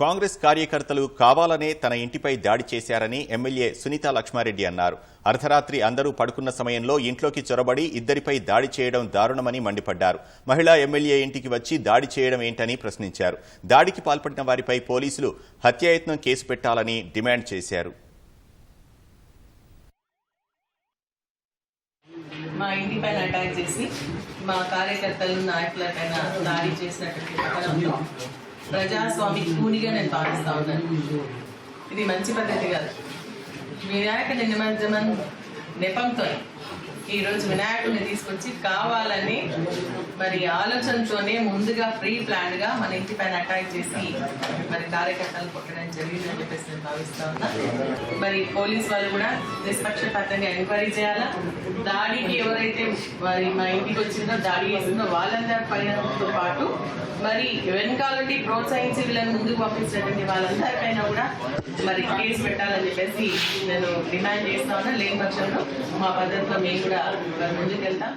కాంగ్రెస్ కార్యకర్తలు కావాలనే తన ఇంటిపై దాడి చేశారని ఎమ్మెల్యే సునీత లక్ష్మారెడ్డి అన్నారు. అర్ధరాత్రి అందరూ పడుకున్న సమయంలో ఇంట్లోకి చొరబడి ఇద్దరిపై దాడి చేయడం దారుణమని మండిపడ్డారు. మహిళా ఎమ్మెల్యే ఇంటికి వచ్చి దాడి చేయడం ఏంటని ప్రశ్నించారు. దాడికి పాల్పడిన వారిపై పోలీసులు హత్యాయత్నం కేసు పెట్టాలని డిమాండ్ చేశారు. మా ఇంటి పైన అటాక్ చేసి మా కార్యకర్తలు నాయకులపైన దాడి చేసినటువంటి ప్రజాస్వామి కూనిగా నేను భావిస్తా ఉన్నాను. ఇది మంచి పద్ధతి కాదు. వినాయక నిమజ్జనం నెపంతో ఈరోజు వినాయకుడిని తీసుకొచ్చి కావాలని మరి ఆలోచనతోనే ముందుగా ప్రీ ప్లాన్గా మన ఇంటి పైన అటాక్ చేసి మరి కార్యకర్తలు కొట్టడం జరిగిందని చెప్పేసి నేను భావిస్తా ఉన్నా. మరి పోలీస్ వాళ్ళు కూడా నిష్పక్షపాతంగా ఎంక్వైరీ చేయాలా? దాడికి ఎవరైతే మరి మా ఇంటికి వచ్చిందో దాడి చేసిందో వాళ్ళందరి పైనతో పాటు మరి వెనకాలండి ప్రోత్సహించి వీళ్ళని ముందుకు పంపించినటువంటి వాళ్ళందరిపైన కూడా మరి కేసు పెట్టాలని చెప్పేసి నేను డిమాండ్ చేస్తా ఉన్నా. లేని పక్షంలో మా పద్ధతిలో మేము కూడా ముందుకెళ్తాం.